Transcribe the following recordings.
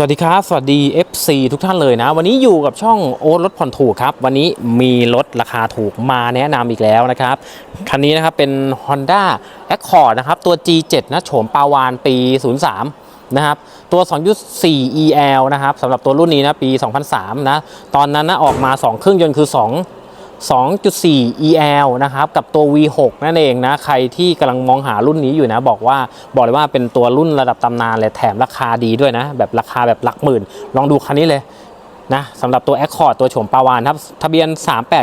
สวัสดีครับ สวัสดี FC ทุกท่านเลยนะ วันนี้อยู่กับช่องโอ๊ตรถผ่อนถูกครับ วันนี้มีรถราคาถูกมาแนะนำอีกแล้วนะครับ คันนี้นะครับเป็น Honda Accord นะครับ ตัว G7 นะโฉมปาวานปี 03 นะครับ ตัว 2.4 EL นะครับสำหรับตัวรุ่นนี้นะ ปี 2003 นะ ตอนนั้นนะออกมา 2 เครื่องยนต์คือ 2 2.4 EL นะครับกับตัว V6 นั่นเองนะใครที่กำลังมองหารุ่นนี้อยู่นะ บอกว่าบอกเลยว่าเป็นตัวรุ่นระดับตำนานเลยแถมราคาดีด้วยนะ แบบราคาแบบหลักหมื่น ลองดูคันนี้เลยนะสำหรับตัว Accord ตัวโฉมปาวานครับทะเบียน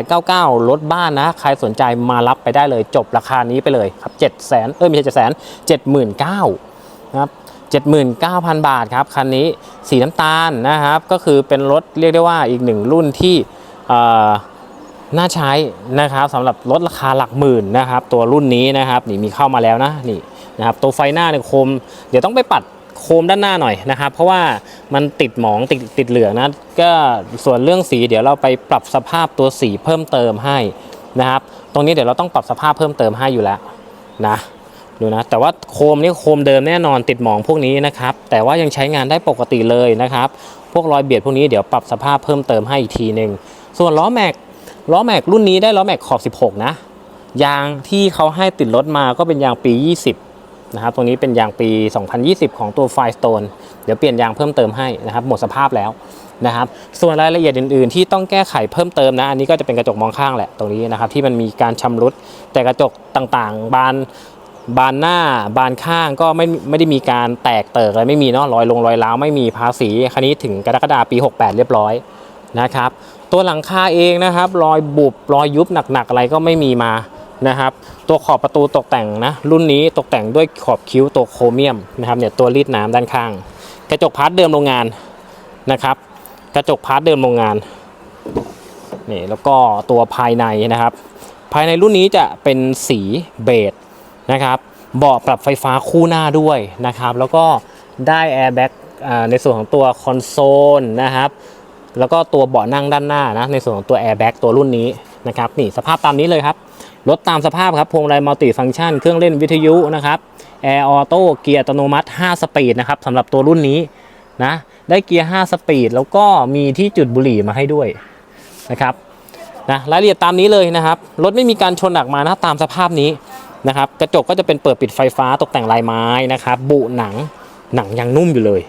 3899 รถบ้านนะ ใครสนใจมารับไปได้เลยจบราคานี้ไปเลยครับ7 0 0 0 0เอ้ยไม่ใช่7 0 0 0 0 79,000นะครับ79,000 บาทครับคันนี้สีน้ำตาลนะครับก็คือเป็นรถเรียกได้ว่าอีกหนึ่งรุ่นที่เอ่อ น่าใช้นะครับสำหรับรถราคาหลักหมื่นนะครับ ตัวรุ่นนี้นะครับนี่มีเข้ามาแล้วนะนี่นะครับตัวไฟหน้าเนี่ยโคม เดี๋ยวต้องไปปัดโคมด้านหน้าหน่อยนะครับ เพราะว่ามันติดหมองติดติดเหลืองนะก็ส่วนเรื่องสีเดี๋ยวเราไปปรับสภาพตัวสีเพิ่มเติมให้นะครับ ตรงนี้เดี๋ยวเราต้องปรับสภาพเพิ่มเติมให้อยู่แล้วนะดูนะแต่ว่าโคมนี่โคมเดิมแน่นอนติดหมองพวกนี้นะครับ แต่ว่ายังใช้งานได้ปกติเลยนะครับ พวกรอยเบียดพวกนี้เดี๋ยวปรับสภาพเพิ่มเติมให้อีกทีหนึ่งส่วนล้อแม็ก ล้อแม็กรุ่นนี้ได้ล้อแม็กขอบ 16 นะ ยางที่เขาให้ติดรถมาก็เป็นยางปี 20 นะครับ ตรงนี้เป็นยางปี 2020 ของตัว Firestone เดี๋ยวเปลี่ยนยางเพิ่มเติมให้นะครับ หมดสภาพแล้วนะครับ ส่วนรายละเอียดอื่น ๆ ที่ต้องแก้ไขเพิ่มเติมนะ อันนี้ก็จะเป็นกระจกมองข้างแหละตรงนี้นะครับ ที่มันมีการชำรุด แต่กระจกต่างๆ บานบานหน้าบานข้างก็ไม่ไม่ได้มีการแตกเติกอะไรไม่มีเนาะรอยลงรอยร้าวไม่มีภาษีคันนี้ถึงกรกฎาปี 68 เรียบร้อยนะครับ ตัวหลังคาเองนะครับ รอยบุบรอยยุบหนักๆอะไรก็ไม่มีมานะครับ ตัวขอบประตูตกแต่งนะ รุ่นนี้ตกแต่งด้วยขอบคิ้วตัวโครเมียมนะครับเนี่ยตัวรีดน้ำด้านข้าง กระจกพาร์ทเดิมโรงงานนะครับ กระจกพาร์ทเดิมโรงงานนี่แล้วก็ตัวภายในนะครับ ภายในรุ่นนี้จะเป็นสีเบจนะครับเบาะปรับไฟฟ้าคู่หน้าด้วยนะครับ แล้วก็ได้แอร์แบ็กในส่วนของตัวคอนโซลนะครับ แล้วก็ตัวเบาะนั่งด้านหน้านะในส่วนของตัวแอร์แบ็กตัวรุ่นนี้นะครับนี่สภาพตามนี้เลยครับรถตามสภาพครับพวงมาลัยมัลติฟังก์ชันเครื่องเล่นวิทยุนะครับแอร์ออโต้เกียร์อัตโนมัติ 5 สปีดนะครับสำหรับตัวรุ่นนี้นะได้เกียร์ 5 สปีด แล้วก็มีที่จุดบุหรี่มาให้ด้วยนะครับนะรายละเอียดตามนี้เลยนะครับ รถไม่มีการชนหนักมานะตามสภาพนี้นะครับกระจกก็จะเป็นเปิดปิดไฟฟ้าตกแต่งลายไม้นะครับบุหนังหนังยังนุ่มอยู่เลย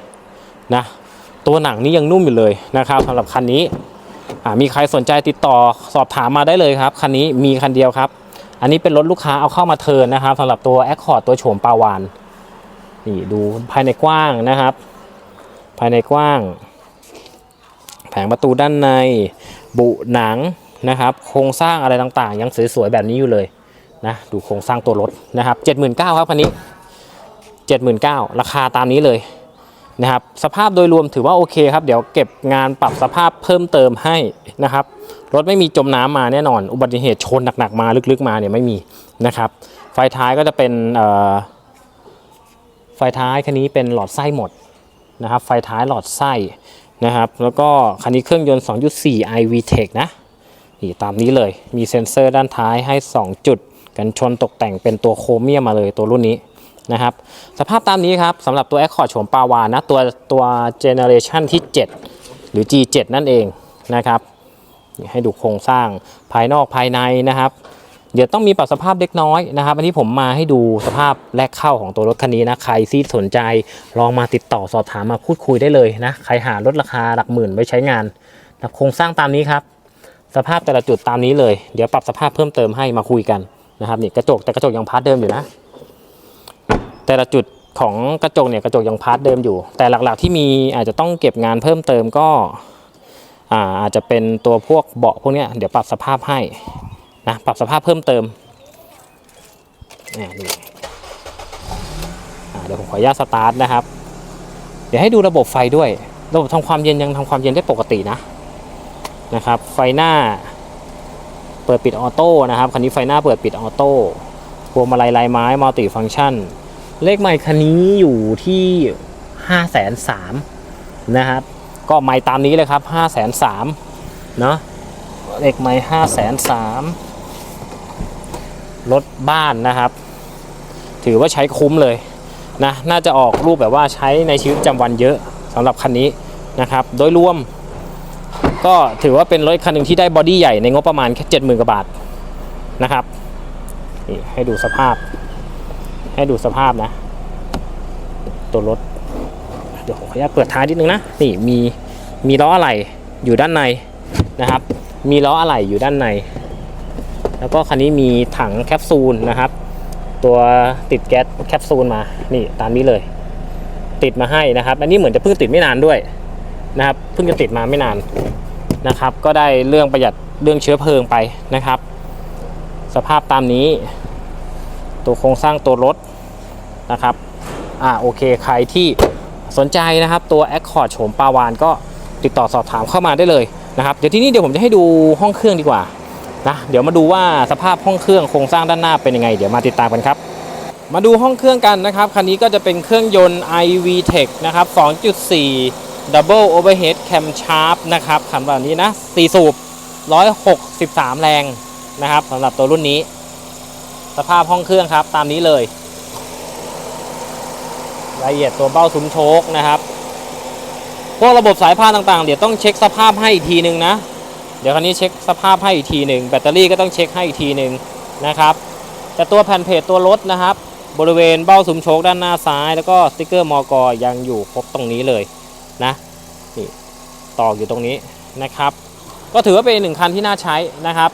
นะ ตัวหนังนี่ยังนุ่มอยู่เลยนะครับสำหรับคันนี้มีใครสนใจติดต่อสอบถามมาได้เลยครับ คันนี้มีคันเดียวครับ อันนี้เป็นรถลูกค้าเอาเข้ามาเทิร์นนะครับสำหรับตัว Accord ตัวโฉมปาวานนี่ดูภายในกว้างนะครับ ภายในกว้าง แผงประตูด้านในบุหนังนะครับ โครงสร้างอะไรต่างๆ ยังสวยๆแบบนี้อยู่เลยนะดูโครงสร้างตัวรถนะครับ 79,000ครับคันนี้ 79,000ราคาตามนี้เลย นะครับสภาพโดยรวมถือว่าโอเคครับ เดี๋ยวเก็บงานปรับสภาพเพิ่มเติมให้นะครับ รถไม่มีจมน้ำมาแน่นอน อุบัติเหตุชนหนักๆมาลึกๆมาเนี่ยไม่มีนะครับ ไฟท้ายก็จะเป็นไฟท้ายคันนี้เป็นหลอดไส้หมดนะครับ ไฟท้ายหลอดไส้นะครับ แล้วก็คันนี้เครื่องยนต์ 2.4 iVTEC นะนี่ตามนี้เลยมีเซ็นเซอร์ด้านท้ายให้ 2 จุด กันชนตกแต่งเป็นตัวโครเมียมมาเลยตัวรุ่นนี้ นะครับ สภาพตามนี้ครับสำหรับตัว Accord โฉมปาวานะตัวตัวเจเนอเรชันที่ 7 หรือ G7 นั่นเองนะครับให้ดูโครงสร้างภายนอกภายในนะครับ เดี๋ยวต้องมีปรับสภาพเล็กน้อยนะครับ อันนี้ผมมาให้ดูสภาพแรกเข้าของตัวรถคันนี้นะ ใครที่สนใจลองมาติดต่อสอบถามมาพูดคุยได้เลยนะ ใครหารถราคาหลักหมื่นไว้ใช้งานนะโครงสร้างตามนี้ครับ สภาพแต่ละจุดตามนี้เลย เดี๋ยวปรับสภาพเพิ่มเติมให้มาคุยกันนะครับนี่กระจกแต่กระจกยังพาร์ทเดิมอยู่นะ แต่ละจุดของกระจกเนี่ยกระจกยังพาร์ทเดิมอยู่ แต่หลักๆที่มีอาจจะต้องเก็บงานเพิ่มเติมก็อาจจะเป็นตัวพวกเบาะพวกเนี้ยเดี๋ยวปรับสภาพให้นะปรับสภาพเพิ่มเติมนี่เดี๋ยวผมขออนุญาตสตาร์ทนะครับ เดี๋ยวให้ดูระบบไฟด้วย ระบบทำความเย็นยังทำความเย็นได้ปกตินะนะครับ ไฟหน้าเปิดปิดออโต้นะครับคันนี้ไฟหน้าเปิดปิดออโต้พวงมาลัยลายไม้มัลติฟังก์ชัน เลขไมค์คันนี้อยู่ที่5 3 0 0 0นะครับ ก็ไมค์ตามนี้เลยครับ5 3 0 0 0เนาะเลขไมค์5 3 0 0 0รถบ้านนะครับ ถือว่าใช้คุ้มเลยนะน่าจะออกรูปแบบว่าใช้ในชีวิตประจำวันเยอะสสำหรับคันนี้นะครับ โดยรวม ก็ถือว่าเป็นรถคันหนึ่งที่ได้บอดี้ใหญ่ในงบประมาณแค่เจ็ดหมื่นกว่าบาทนะครับนี่ให้ดูสภาพ ให้ดูสภาพนะ ตัวรถ เดี๋ยวผมขออนุญาตเปิดท้ายนิดนึงนะ นี่มีมีล้ออะไหล่อยู่ด้านในนะครับ มีล้ออะไหล่อยู่ด้านใน แล้วก็คันนี้มีถังแคปซูลนะครับ ตัวติดแก๊สแคปซูลมา นี่ตามนี้เลย ติดมาให้นะครับ อันนี้เหมือนจะเพิ่งติดไม่นานด้วยนะครับ เพิ่งจะติดมาไม่นานนะครับ ก็ได้เรื่องประหยัดเรื่องเชื้อเพลิงไปนะครับ สภาพตามนี้ ตัวโครงสร้างตัวรถนะครับอ่าโอเคใครที่สนใจนะครับตัว Accord โฉมปาวานก็ติดต่อสอบถามเข้ามาได้เลยนะครับเดี๋ยวที่นี้เดี๋ยวผมจะให้ดูห้องเครื่องดีกว่านะเดี๋ยวมาดูว่าสภาพห้องเครื่องโครงสร้างด้านหน้าเป็นยังไง เดี๋ยวมาติดตามกันครับมาดูห้องเครื่องกันนะครับคันนี้ก็จะเป็นเครื่องยนต์ iV Tech นะครับ 2.4 Double Overhead Camshaft นะครับคันแบบนี้นะ4สูบ 163 แรงนะครับสำหรับตัวรุ่นนี้ สภาพห้องเครื่องครับ ตามนี้เลย รายละเอียดตัวเบ้าซุ้มโชคนะครับ พวกระบบสายพานต่างๆ เดี๋ยวต้องเช็คสภาพให้อีกทีหนึ่งนะ เดี๋ยวคันนี้เช็คสภาพให้อีกทีหนึ่งแบตเตอรี่ก็ต้องเช็คให้อีกทีหนึ่งนะครับ แต่ตัวแผ่นเพจตัวรถนะครับ บริเวณเบ้าซุ้มโชคด้านหน้าซ้าย แล้วก็สติกเกอร์มอกยังอยู่ครบตรงนี้เลยนะนี่ตอกอยู่ตรงนี้นะครับ ก็ถือว่าเป็นหนึ่งคันที่น่าใช้นะครับ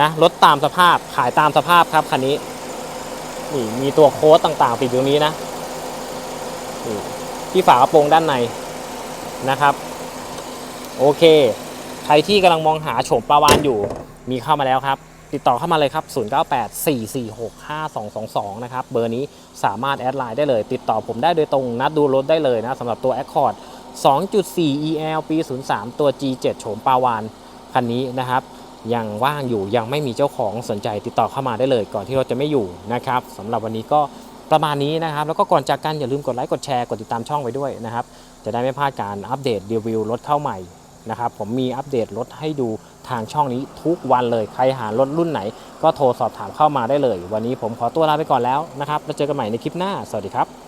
นะรถตามสภาพขายตามสภาพครับคันนี้นี่มีตัวโค้ดต่างๆติดอยู่นี้นะนี่ที่ฝากระโปรงด้านในนะครับ โอเค ใครที่กำลังมองหาโฉมปลาวานอยู่ มีเข้ามาแล้วครับ ติดต่อเข้ามาเลยครับ 0984465222 นะครับ เบอร์นี้สามารถแอดไลน์ได้เลย ติดต่อผมได้โดยตรง นัดดูรถได้เลยนะสำหรับตัว Accord 2.4 EL ปี 03 ตัว G7 โฉมปลาวานคันนี้นะครับ ยังว่างอยู่ยังไม่มีเจ้าของสนใจติดต่อเข้ามาได้เลย ก่อนที่รถจะไม่อยู่นะครับสำหรับวันนี้ก็ประมาณนี้นะครับ แล้วก็ก่อนจากกันอย่าลืมกดไลค์กดแชร์กดติดตามช่องไว้ด้วยนะครับ จะได้ไม่พลาดการอัปเดตรีวิวรถเข้าใหม่นะครับผมมีอัปเดตรถให้ดูทางช่องนี้ทุกวันเลย ใครหารถรุ่นไหน ก็โทรสอบถามเข้ามาได้เลย วันนี้ผมขอตัวลาไปก่อนแล้วนะครับแล้วเจอกันใหม่ในคลิปหน้า สวัสดีครับ